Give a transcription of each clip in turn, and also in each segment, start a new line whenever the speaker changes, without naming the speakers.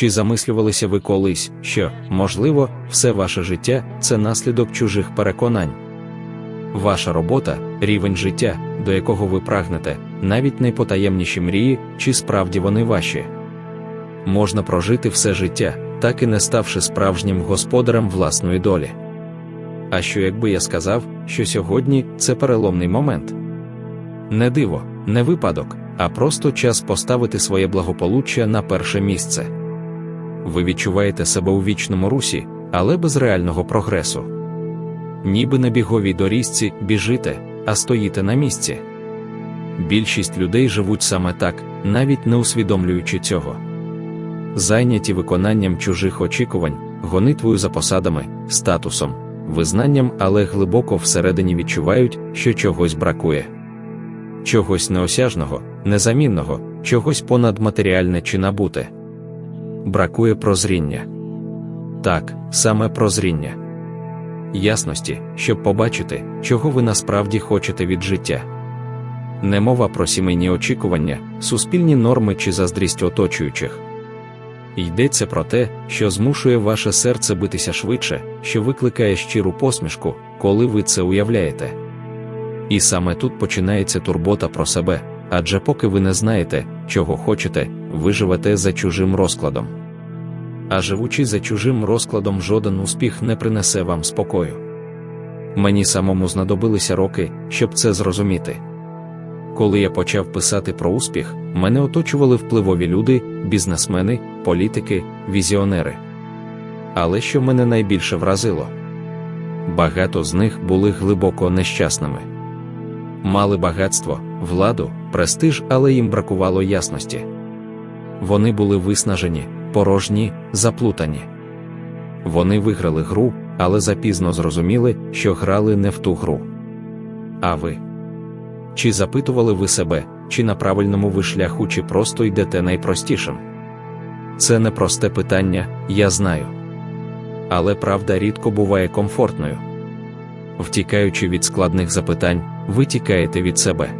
Чи замислювалися ви колись, що, можливо, все ваше життя це наслідок чужих переконань? Ваша робота, рівень життя, до якого ви прагнете, навіть найпотаємніші мрії, чи справді вони ваші. Можна прожити все життя, так і не ставши справжнім господарем власної долі. А що якби я сказав, що сьогодні це переломний момент? Не диво, не випадок, а просто час поставити своє благополуччя на перше місце. Ви відчуваєте себе у вічному русі, але без реального прогресу. Ніби на біговій доріжці біжите, а стоїте на місці. Більшість людей живуть саме так, навіть не усвідомлюючи цього. Зайняті виконанням чужих очікувань, гонитвою за посадами, статусом, визнанням, але глибоко всередині відчувають, що чогось бракує. Чогось неосяжного, незамінного, чогось понадматеріальне чи набуте. Бракує прозріння. Так, саме прозріння. Ясності, щоб побачити, чого ви насправді хочете від життя. Не мова про сімейні очікування, суспільні норми чи заздрість оточуючих. Йдеться про те, що змушує ваше серце битися швидше, що викликає щиру посмішку, коли ви це уявляєте. І саме тут починається турбота про себе, адже поки ви не знаєте, чого хочете, ви живете за чужим розкладом. А живучи за чужим розкладом, жоден успіх не принесе вам спокою. Мені самому знадобилися роки, щоб це зрозуміти. Коли я почав писати про успіх, мене оточували впливові люди, бізнесмени, політики, візіонери. Але що мене найбільше вразило? Багато з них були глибоко нещасними. Мали багатство, владу, престиж, але їм бракувало ясності. Вони були виснажені, порожні, заплутані. Вони виграли гру, але запізно зрозуміли, що грали не в ту гру. А ви? Чи запитували ви себе, чи на правильному ви шляху, чи просто йдете найпростішим? Це непросте питання, я знаю. Але правда рідко буває комфортною. Втікаючи від складних запитань, ви тікаєте від себе.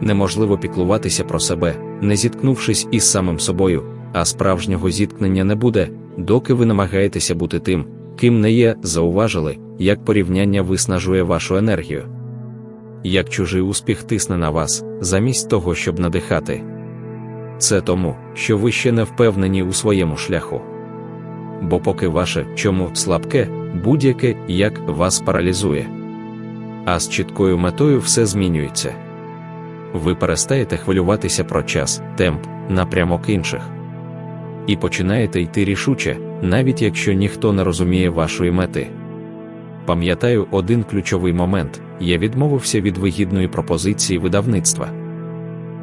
Неможливо піклуватися про себе, не зіткнувшись із самим собою, а справжнього зіткнення не буде, доки ви намагаєтеся бути тим, ким не є, зауважили, як порівняння виснажує вашу енергію. Як чужий успіх тисне на вас, замість того, щоб надихати. Це тому, що ви ще не впевнені у своєму шляху. Бо поки ваше чому слабке, будь-яке як вас паралізує. А з чіткою метою все змінюється. Ви перестаєте хвилюватися про час, темп, напрямок інших. І починаєте йти рішуче, навіть якщо ніхто не розуміє вашої мети. Пам'ятаю один ключовий момент: я відмовився від вигідної пропозиції видавництва.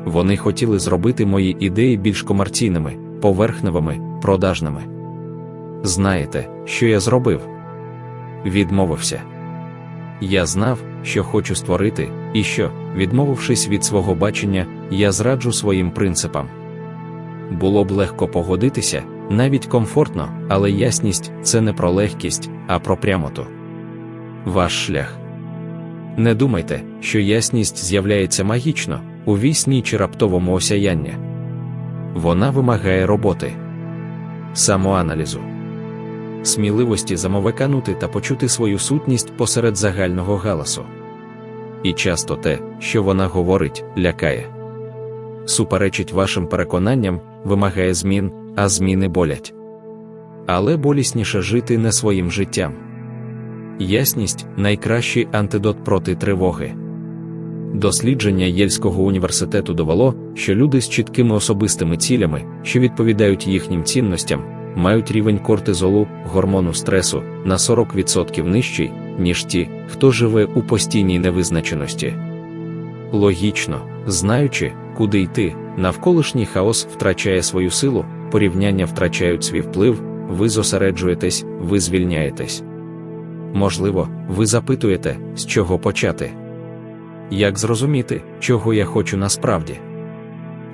Вони хотіли зробити мої ідеї більш комерційними, поверхневими, продажними. Знаєте, що я зробив? Відмовився. Я знав, що хочу створити, і що, відмовившись від свого бачення, я зраджу своїм принципам. Було б легко погодитися, навіть комфортно, але ясність це не про легкість, а про прямоту. Ваш шлях. Не думайте, що ясність з'являється магічно, у вісні чи раптовому осяяння. Вона вимагає роботи, самоаналізу, сміливості замовиканути та почути свою сутність посеред загального галасу. І часто те, що вона говорить, лякає. Суперечить вашим переконанням, вимагає змін, а зміни болять. Але болісніше жити не своїм життям. Ясність найкращий антидот проти тривоги. Дослідження Єльського університету довело, що люди з чіткими особистими цілями, що відповідають їхнім цінностям, мають рівень кортизолу, гормону стресу на 40% нижчий, ніж ті, хто живе у постійній невизначеності. Логічно, знаючи, куди йти, навколишній хаос втрачає свою силу, порівняння втрачають свій вплив, ви зосереджуєтесь, ви звільняєтесь. Можливо, ви запитуєте, з чого почати. Як зрозуміти, чого я хочу насправді?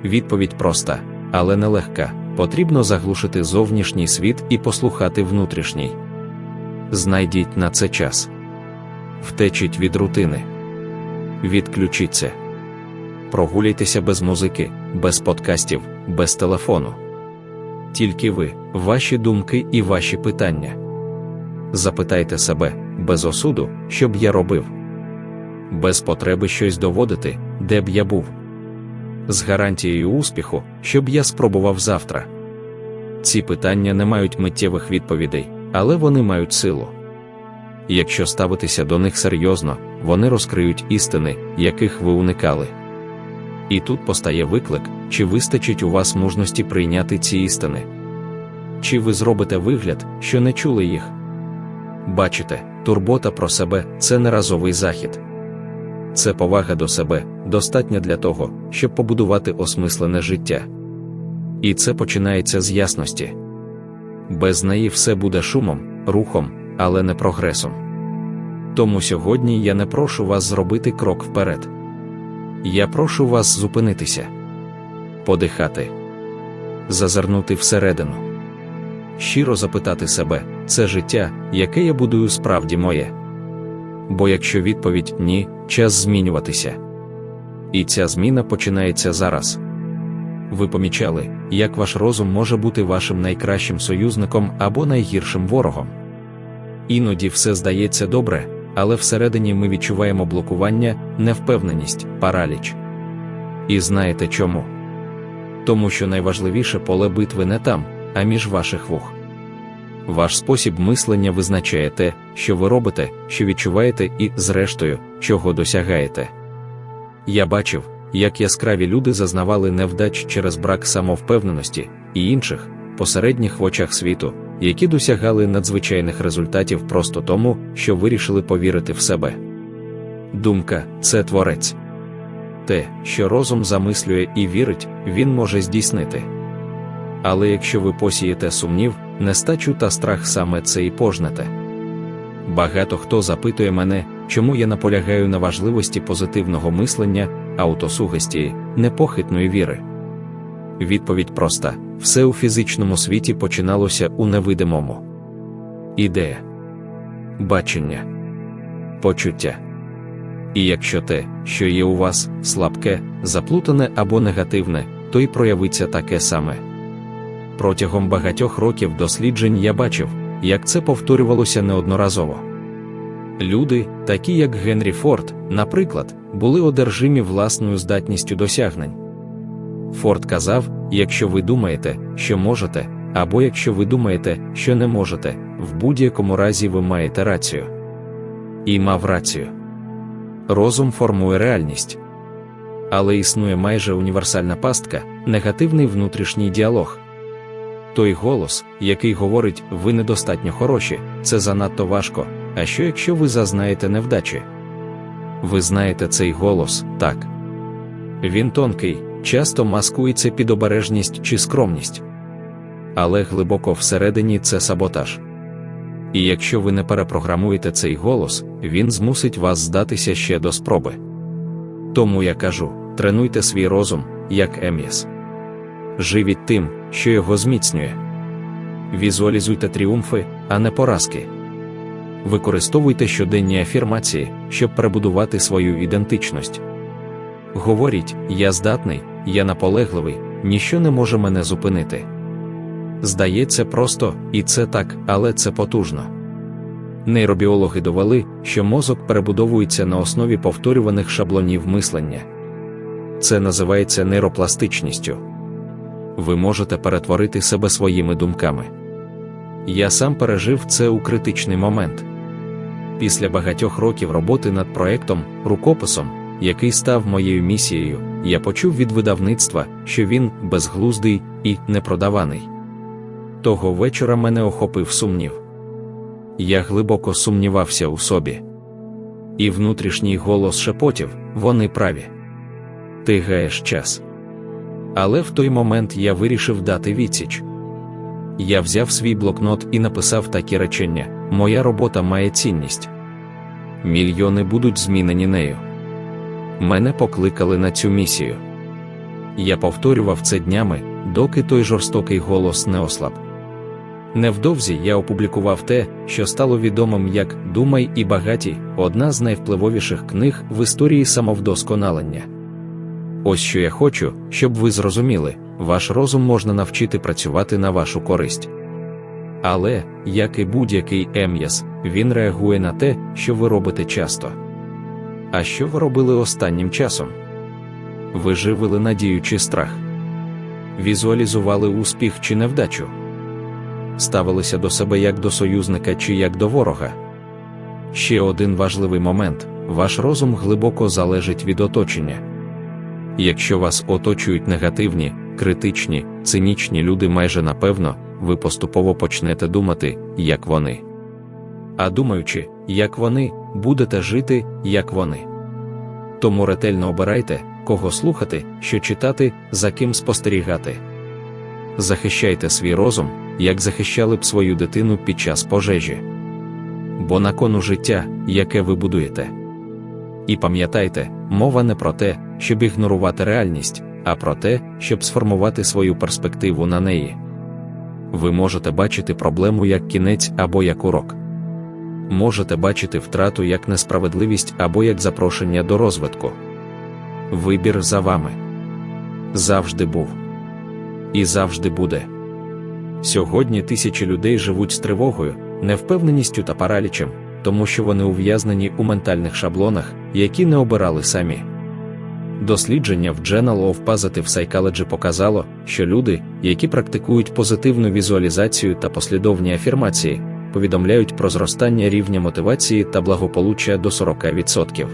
Відповідь проста, але нелегка. Потрібно заглушити зовнішній світ і послухати внутрішній. Знайдіть на це час. Втечіть від рутини. Відключіться. Прогуляйтеся без музики, без подкастів, без телефону. тільки ви, ваші думки і ваші питання. Запитайте себе, без осуду, що б я робив, без потреби щось доводити, де б я був, з гарантією успіху, що б я спробував завтра. Ці питання не мають миттєвих відповідей, але вони мають силу. Якщо ставитися до них серйозно, вони розкриють істини, яких ви уникали. І тут постає виклик, чи вистачить у вас мужності прийняти ці істини. Чи ви зробите вигляд, що не чули їх? Бачите, турбота про себе це не разовий захід. Це повага до себе, достатня для того, щоб побудувати осмислене життя. І це починається з ясності. Без неї все буде шумом, рухом, але не прогресом. Тому сьогодні я не прошу вас зробити крок вперед. Я прошу вас зупинитися, подихати, зазирнути всередину, щиро запитати себе, це життя, яке я будую справді моє. Бо якщо відповідь ні, час змінюватися. І ця зміна починається зараз. Ви помічали, як ваш розум може бути вашим найкращим союзником або найгіршим ворогом. Іноді все здається добре, але всередині ми відчуваємо блокування, невпевненість, параліч. І знаєте чому? Тому що найважливіше поле битви не там, а між ваших вух. Ваш спосіб мислення визначає те, що ви робите, що відчуваєте, і, зрештою, чого досягаєте. Я бачив, як яскраві люди зазнавали невдач через брак самовпевненості і інших, посередніх в очах світу, які досягали надзвичайних результатів просто тому, що вирішили повірити в себе. Думка це творець. Те, що розум замислює і вірить, він може здійснити. Але якщо ви посієте сумнів, нестачу та страх саме це і пожнете. Багато хто запитує мене, чому я наполягаю на важливості позитивного мислення, аутосугестії, непохитної віри. Відповідь проста: все у фізичному світі починалося у невидимому. Ідея, бачення, почуття. І якщо те, що є у вас, слабке, заплутане або негативне, то й проявиться таке саме. Протягом багатьох років досліджень я бачив, як це повторювалося неодноразово. Люди, такі як Генрі Форд, наприклад, були одержимі власною здатністю досягнень. Форд казав: якщо ви думаєте, що можете, або якщо ви думаєте, що не можете, в будь-якому разі ви маєте рацію. І мав рацію. Розум формує реальність. Але існує майже універсальна пастка, негативний внутрішній діалог. Той голос, який говорить, ви недостатньо хороші, це занадто важко. А що якщо ви зазнаєте невдачі? Ви знаєте цей голос, так. Він тонкий, часто маскується під обережність чи скромність. Але глибоко всередині це саботаж. І якщо ви не перепрограмуєте цей голос, він змусить вас здатися ще до спроби. Тому я кажу: тренуйте свій розум, як Ем'єс. Живіть тим, що його зміцнює. Візуалізуйте тріумфи, а не поразки. Використовуйте щоденні афірмації, щоб перебудувати свою ідентичність. Говоріть, я здатний, я наполегливий, ніщо не може мене зупинити. Здається, просто, і це так, але це потужно. Нейробіологи довели, що мозок перебудовується на основі повторюваних шаблонів мислення. Це називається нейропластичністю. Ви можете перетворити себе своїми думками. Я сам пережив це у критичний момент. Після багатьох років роботи над проектом, рукописом, який став моєю місією, я почув від видавництва, що він безглуздий і непродаваний. Того вечора мене охопив сумнів. Я глибоко сумнівався у собі. І внутрішній голос шепотів вони праві. Ти гаєш час. Але в той момент я вирішив дати відсіч. Я взяв свій блокнот і написав такі речення: Моя робота має цінність. Мільйони будуть змінені нею. Мене покликали на цю місію. Я повторював це днями, доки той жорстокий голос не ослаб. Невдовзі я опублікував те, що стало відомим як Думай і багатій, одна з найвпливовіших книг в історії самовдосконалення. Ось що я хочу, щоб ви зрозуміли, ваш розум можна навчити працювати на вашу користь. Але, як і будь-який ем'яс, він реагує на те, що ви робите часто. А що ви робили останнім часом? Ви живили надію чи страх? Візуалізували успіх чи невдачу? Ставилися до себе як до союзника чи як до ворога? Ще один важливий момент: ваш розум глибоко залежить від оточення. Якщо вас оточують негативні, критичні, цинічні люди, майже напевно, ви поступово почнете думати, як вони. А думаючи, як вони, будете жити, як вони. Тому ретельно обирайте, кого слухати, що читати, за ким спостерігати. Захищайте свій розум, як захищали б свою дитину під час пожежі. Бо на кону життя, яке ви будуєте. І пам'ятайте, мова не про те, щоб ігнорувати реальність, а про те, щоб сформувати свою перспективу на неї. Ви можете бачити проблему як кінець або як урок. Можете бачити втрату як несправедливість або як запрошення до розвитку. Вибір за вами завжди був і завжди буде. Сьогодні тисячі людей живуть з тривогою, невпевненістю та паралічем, тому що вони ув'язнені у ментальних шаблонах, які не обирали самі. Дослідження в Journal of Positive Psychology показало, що люди, які практикують позитивну візуалізацію та послідовні афірмації, повідомляють про зростання рівня мотивації та благополуччя до 40%.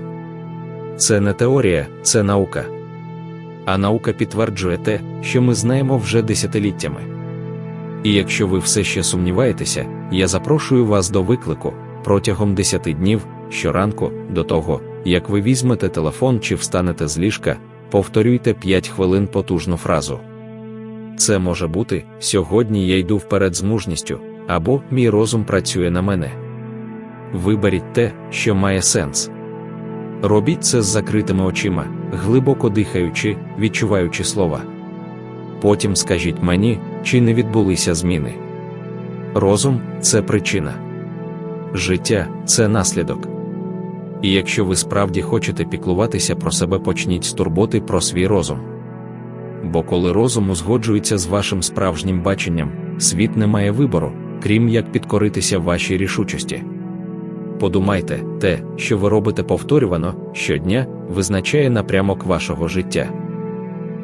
Це не теорія, це наука. А наука підтверджує те, що ми знаємо вже десятиліттями. І якщо ви все ще сумніваєтеся, я запрошую вас до виклику протягом 10 днів щоранку, до того, як ви візьмете телефон чи встанете з ліжка, повторюйте 5 хвилин потужну фразу. Це може бути сьогодні я йду вперед з мужністю, або мій розум працює на мене. Виберіть те, що має сенс. Робіть це з закритими очима, глибоко дихаючи, відчуваючи слова. Потім скажіть мені, чи не відбулися зміни. Розум це причина. Життя це наслідок. І якщо ви справді хочете піклуватися про себе, почніть з турботи про свій розум. Бо коли розум узгоджується з вашим справжнім баченням, світ не має вибору, крім як підкоритися вашій рішучості. Подумайте, те, що ви робите повторювано щодня, визначає напрямок вашого життя.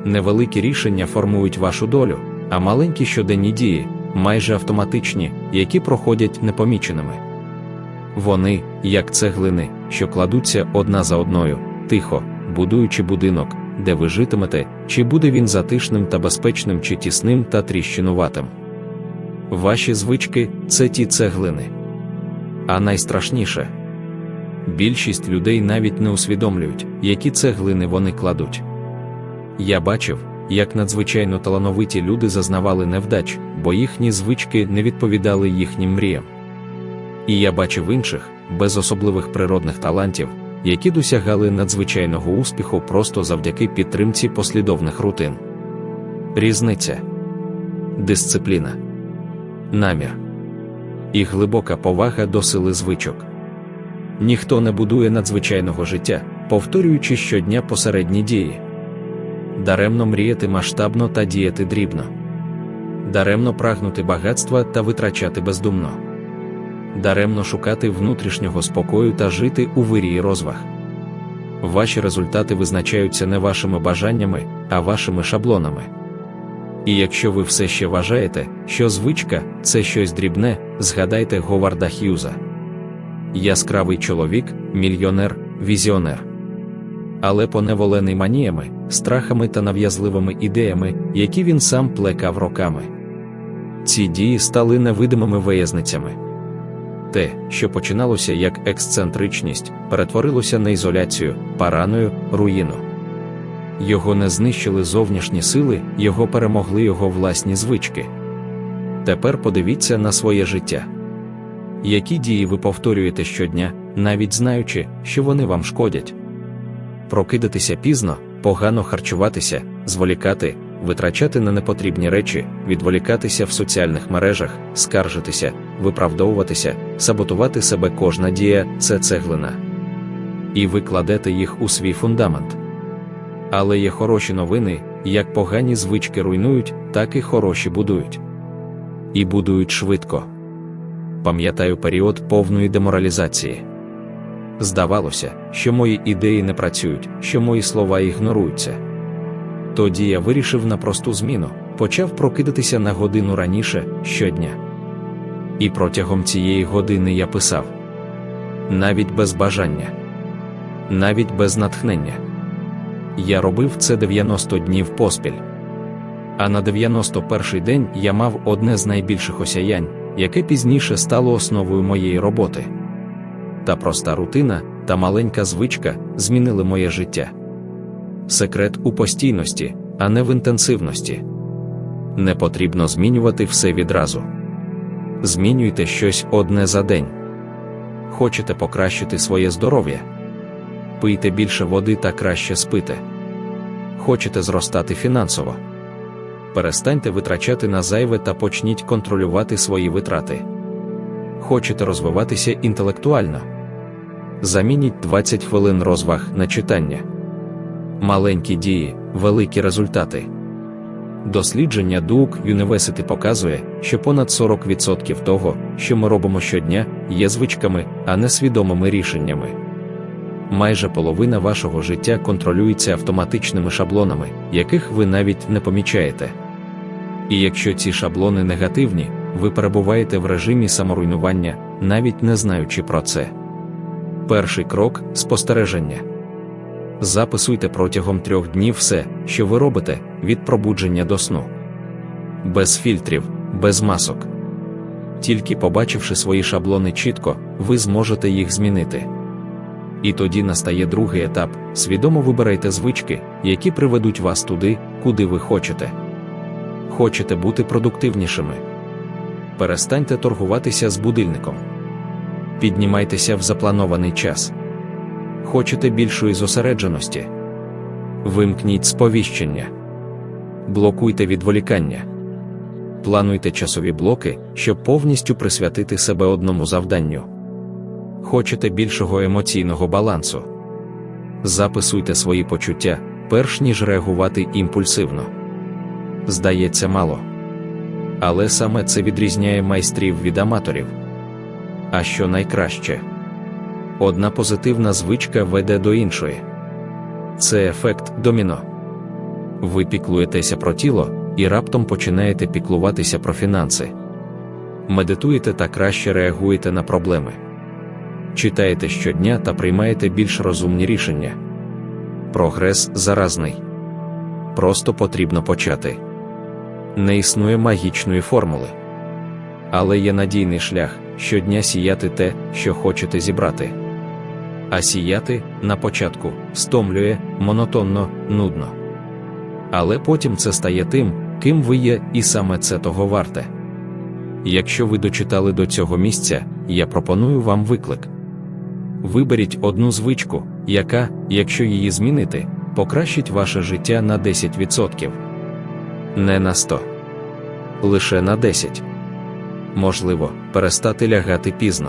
Невеликі рішення формують вашу долю, а маленькі щоденні дії, майже автоматичні, які проходять непоміченими. Вони, як цеглини, що кладуться одна за одною, тихо, будуючи будинок, де ви житимете, чи буде він затишним та безпечним, чи тісним та тріщинуватим. Ваші звички це ті цеглини. А найстрашніше більшість людей навіть не усвідомлюють, які цеглини вони кладуть. Я бачив, як надзвичайно талановиті люди зазнавали невдач, бо їхні звички не відповідали їхнім мріям. І я бачив інших, без особливих природних талантів, які досягали надзвичайного успіху просто завдяки підтримці послідовних рутин. Різниця, дисципліна, намір і глибока повага до сили звичок. Ніхто не будує надзвичайного життя, повторюючи щодня посередні дії. Даремно мріяти масштабно та діяти дрібно, даремно прагнути багатства та витрачати бездумно даремно шукати внутрішнього спокою та жити у вирії розваг. Ваші результати визначаються не вашими бажаннями, а вашими шаблонами. І якщо ви все ще вважаєте, що звичка це щось дрібне, згадайте Говарда Х'юза. Яскравий чоловік, мільйонер, візіонер. Але поневолений маніями, страхами та нав'язливими ідеями, які він сам плекав роками. Ці дії стали невидимими виязницями. Те, що починалося як ексцентричність, перетворилося на ізоляцію, параною, руїну. Його не знищили зовнішні сили, його перемогли його власні звички. Тепер подивіться на своє життя. Які дії ви повторюєте щодня, навіть знаючи, що вони вам шкодять? Прокидатися пізно, погано харчуватися, зволікати, витрачати на непотрібні речі, відволікатися в соціальних мережах, скаржитися, виправдовуватися, саботувати себе кожна дія це цеглина. І ви кладете їх у свій фундамент. Але є хороші новини, як погані звички руйнують, так і хороші будують. І будують швидко. Пам'ятаю період повної деморалізації. Здавалося, що мої ідеї не працюють, що мої слова ігноруються. Тоді я вирішив на просту зміну, почав прокидатися на годину раніше щодня. І протягом цієї години я писав навіть без бажання, навіть без натхнення. Я робив це 90 днів поспіль. А на 91-й день я мав одне з найбільших осяянь, яке пізніше стало основою моєї роботи. Та проста рутина та маленька звичка змінили моє життя. Секрет у постійності, а не в інтенсивності. Не потрібно змінювати все відразу. Змінюйте щось одне за день. Хочете покращити своє здоров'я? Пийте більше води та краще спите. Хочете зростати фінансово? Перестаньте витрачати на зайве та почніть контролювати свої витрати. Хочете розвиватися інтелектуально? Замініть 20 хвилин розваг на читання. Маленькі дії, великі результати. Дослідження Duke University показує, що понад 40% того, що ми робимо щодня, є звичками, а не свідомими рішеннями. Майже половина вашого життя контролюється автоматичними шаблонами, яких ви навіть не помічаєте. І якщо ці шаблони негативні, ви перебуваєте в режимі саморуйнування, навіть не знаючи про це. Перший крок спостереження. Записуйте протягом трьох днів все, що ви робите, від пробудження до сну. Без фільтрів, без масок. Тільки побачивши свої шаблони чітко, ви зможете їх змінити. І тоді настає другий етап: свідомо вибирайте звички, які приведуть вас туди, куди ви хочете. Хочете бути продуктивнішими. Перестаньте торгуватися з будильником. Піднімайтеся в запланований час. Хочете більшої зосередженості? Вимкніть сповіщення. Блокуйте відволікання. Плануйте часові блоки, щоб повністю присвятити себе одному завданню. Хочете більшого емоційного балансу. Записуйте свої почуття, перш ніж реагувати імпульсивно. Здається, мало. Але саме це відрізняє майстрів від аматорів. А що найкраще? Одна позитивна звичка веде до іншої. Це ефект доміно. Ви піклуєтеся про тіло і раптом починаєте піклуватися про фінанси. Медитуєте та краще реагуєте на проблеми. Читаєте щодня та приймаєте більш розумні рішення. Прогрес заразний. Просто потрібно почати. Не існує магічної формули. Але є надійний шлях щодня сіяти те, що хочете зібрати. А сіяти на початку стомлює монотонно, нудно. Але потім це стає тим, ким ви є, і саме це того варте. Якщо ви дочитали до цього місця, я пропоную вам виклик. Виберіть одну звичку, яка, якщо її змінити, покращить ваше життя на 10%. Не на 100. Лише на 10. Можливо, перестати лягати пізно.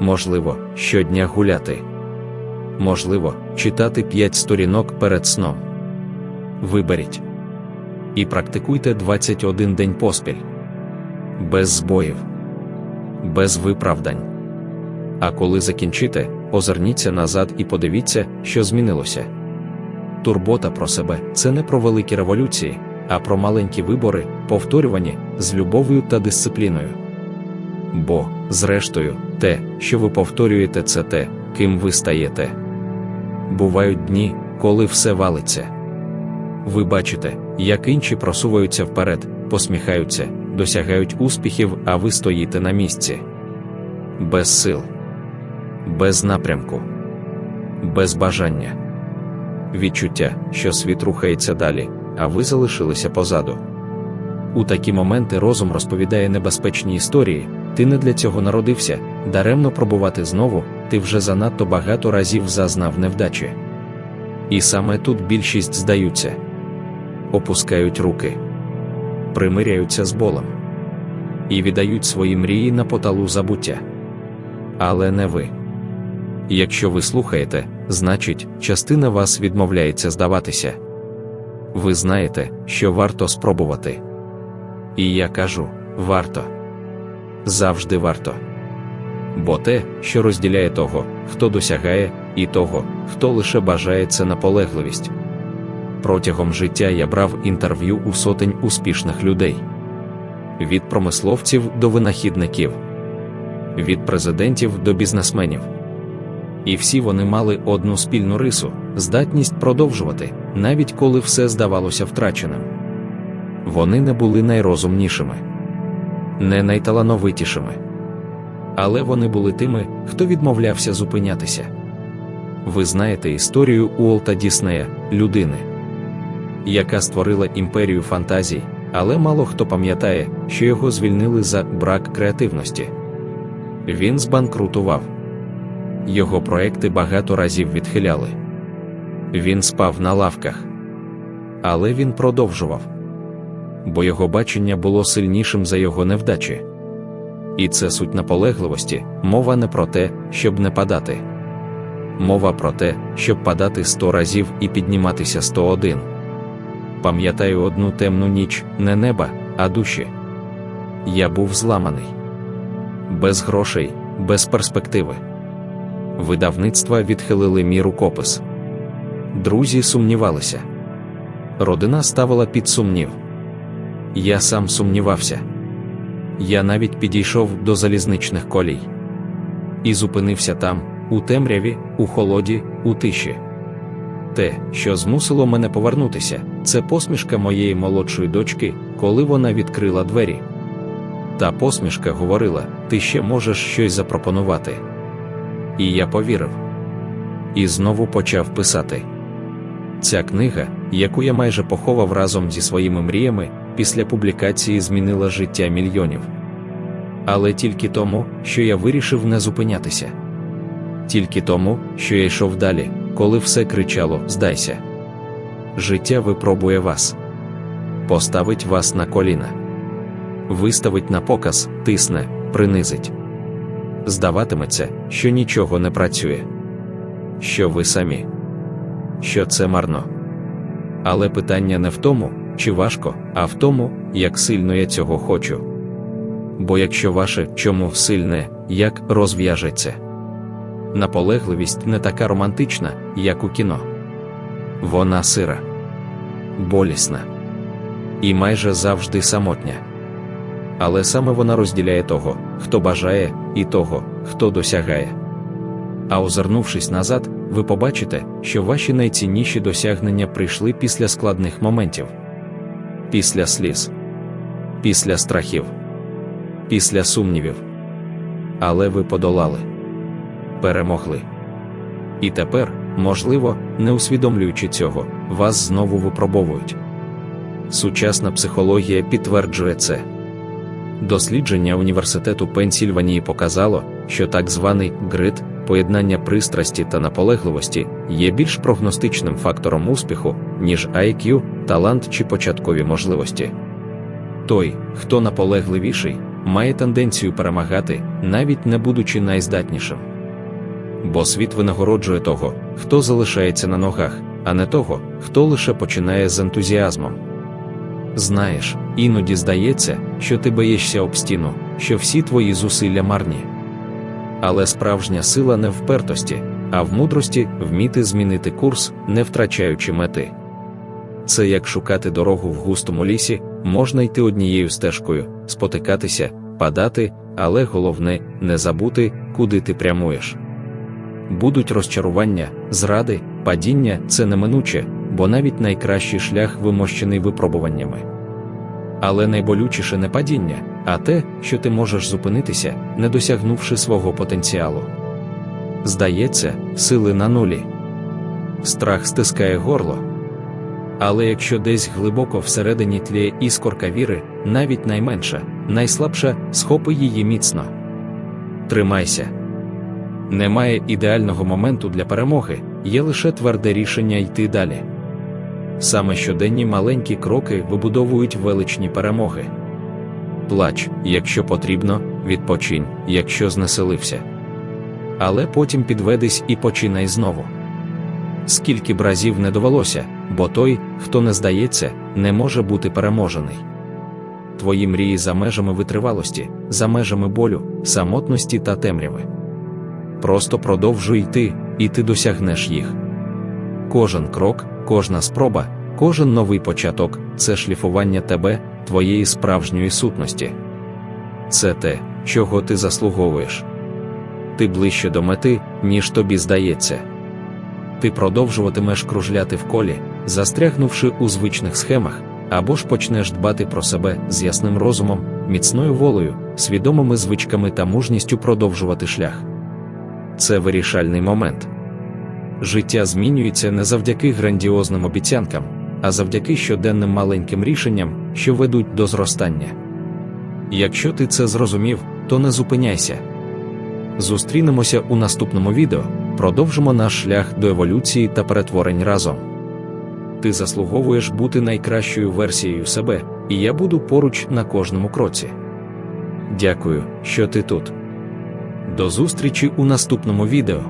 Можливо, щодня гуляти. Можливо, читати 5 сторінок перед сном. Виберіть. І практикуйте 21 день поспіль. Без збоїв. Без виправдань. А коли закінчите, озирніться назад і подивіться, що змінилося. Турбота про себе це не про великі революції, а про маленькі вибори, повторювані з любов'ю та дисципліною. Бо, зрештою, те, що ви повторюєте, це те, ким ви стаєте. Бувають дні, коли все валиться. Ви бачите, як інші просуваються вперед, посміхаються, досягають успіхів, а ви стоїте на місці. Без сил, без напрямку, без бажання. Відчуття, що світ рухається далі, а ви залишилися позаду. У такі моменти розум розповідає небезпечні історії, ти не для цього народився, даремно пробувати знову, ти вже занадто багато разів зазнав невдачі. І саме тут більшість здаються, опускають руки, примиряються з болем і віддають свої мрії на поталу забуття. Але не ви. Якщо ви слухаєте, значить, частина вас відмовляється здаватися. ви знаєте, що варто спробувати. І я кажу: варто. Завжди варто. Бо те, що розділяє того, хто досягає, і того, хто лише бажає це наполегливість. Протягом життя я брав інтерв'ю у сотень успішних людей від промисловців до винахідників, від президентів до бізнесменів. І всі вони мали одну спільну рису здатність продовжувати, навіть коли все здавалося втраченим. Вони не були найрозумнішими, не найталановитішими. Але вони були тими, хто відмовлявся зупинятися. Ви знаєте історію Уолта Діснея, людини, яка створила імперію фантазій, але мало хто пам'ятає, що його звільнили за брак креативності. Він збанкрутував. Його проекти багато разів відхиляли. Він спав на лавках. Але він продовжував. Бо його бачення було сильнішим за його невдачі. І це суть наполегливості, мова не про те, щоб не падати. Мова про те, щоб падати сто разів і підніматися сто один. Пам'ятаю одну темну ніч, не неба, а душі. Я був зламаний. Без грошей, без перспективи. Видавництва відхилили мій рукопис. Друзі сумнівалися. Родина ставила під сумнів. Я сам сумнівався. Я навіть підійшов до залізничних колій і зупинився там, у темряві, у холоді, у тиші. Те, що змусило мене повернутися, це посмішка моєї молодшої дочки, коли вона відкрила двері. Та посмішка говорила: ти ще можеш щось запропонувати. І я повірив. І знову почав писати. Ця книга, яку я майже поховав разом зі своїми мріями, після публікації змінила життя мільйонів. Але тільки тому, що я вирішив не зупинятися. Тільки тому, що я йшов далі, коли все кричало Здайся. Життя випробує вас, поставить вас на коліна, виставить на показ, тисне, принизить. Здаватиметься, що нічого не працює, що ви самі, що це марно. Але питання не в тому, чи важко, а в тому, як сильно я цього хочу. Бо якщо ваше чому сильне, як розв'яжеться. Наполегливість не така романтична, як у кіно. Вона сира, болісна і майже завжди самотня. Але саме вона розділяє того, хто бажає, і того, хто досягає. А озирнувшись назад, ви побачите, що ваші найцінніші досягнення прийшли після складних моментів, після сліз, після страхів, після сумнівів. Але ви подолали, перемогли. І тепер, можливо, не усвідомлюючи цього, вас знову випробовують. Сучасна психологія підтверджує це. Дослідження університету Пенсільванії показало, що так званий грит, поєднання пристрасті та наполегливості, є більш прогностичним фактором успіху, ніж IQ, талант чи початкові можливості. Той, хто наполегливіший, має тенденцію перемагати, навіть не будучи найздатнішим. Бо світ винагороджує того, хто залишається на ногах, а не того, хто лише починає з ентузіазмом. Знаєш, іноді здається, що ти боїшся об стіну, що всі твої зусилля марні. Але справжня сила не впертості, а в мудрості вміти змінити курс, не втрачаючи мети. Це як шукати дорогу в густому лісі, можна йти однією стежкою, спотикатися, падати, але головне не забути, куди ти прямуєш. Будуть розчарування, зради, падіння це неминуче, бо навіть найкращий шлях вимощений випробуваннями. Але найболючіше не падіння, а те, що ти можеш зупинитися, не досягнувши свого потенціалу. Здається, сили на нулі. Страх стискає горло. Але якщо десь глибоко всередині тліє іскорка віри, навіть найменша, найслабша, схопи її міцно. Тримайся. Немає ідеального моменту для перемоги, є лише тверде рішення йти далі. Саме щоденні маленькі кроки вибудовують величні перемоги. Плач, якщо потрібно, відпочинь, якщо знеселився. Але потім підведись і починай знову. Скільки б разів не довелося, бо той, хто не здається, не може бути переможений. Твої мрії за межами витривалості, за межами болю, самотності та темряви. Просто продовжуй йти, і ти досягнеш їх. Кожен крок, кожна спроба, кожен новий початок це шліфування тебе, твоєї справжньої сутності. Це те, чого ти заслуговуєш. Ти ближче до мети, ніж тобі здається. Ти продовжуватимеш кружляти в колі, застрягнувши у звичних схемах, або ж почнеш дбати про себе з ясним розумом, міцною волею, свідомими звичками та мужністю продовжувати шлях. Це вирішальний момент. Життя змінюється не завдяки грандіозним обіцянкам, а завдяки щоденним маленьким рішенням, що ведуть до зростання. Якщо ти це зрозумів, то не зупиняйся. Зустрінемося у наступному відео, продовжимо наш шлях до еволюції та перетворень разом. Ти заслуговуєш бути найкращою версією себе, і я буду поруч на кожному кроці. Дякую, що ти тут. До зустрічі у наступному відео.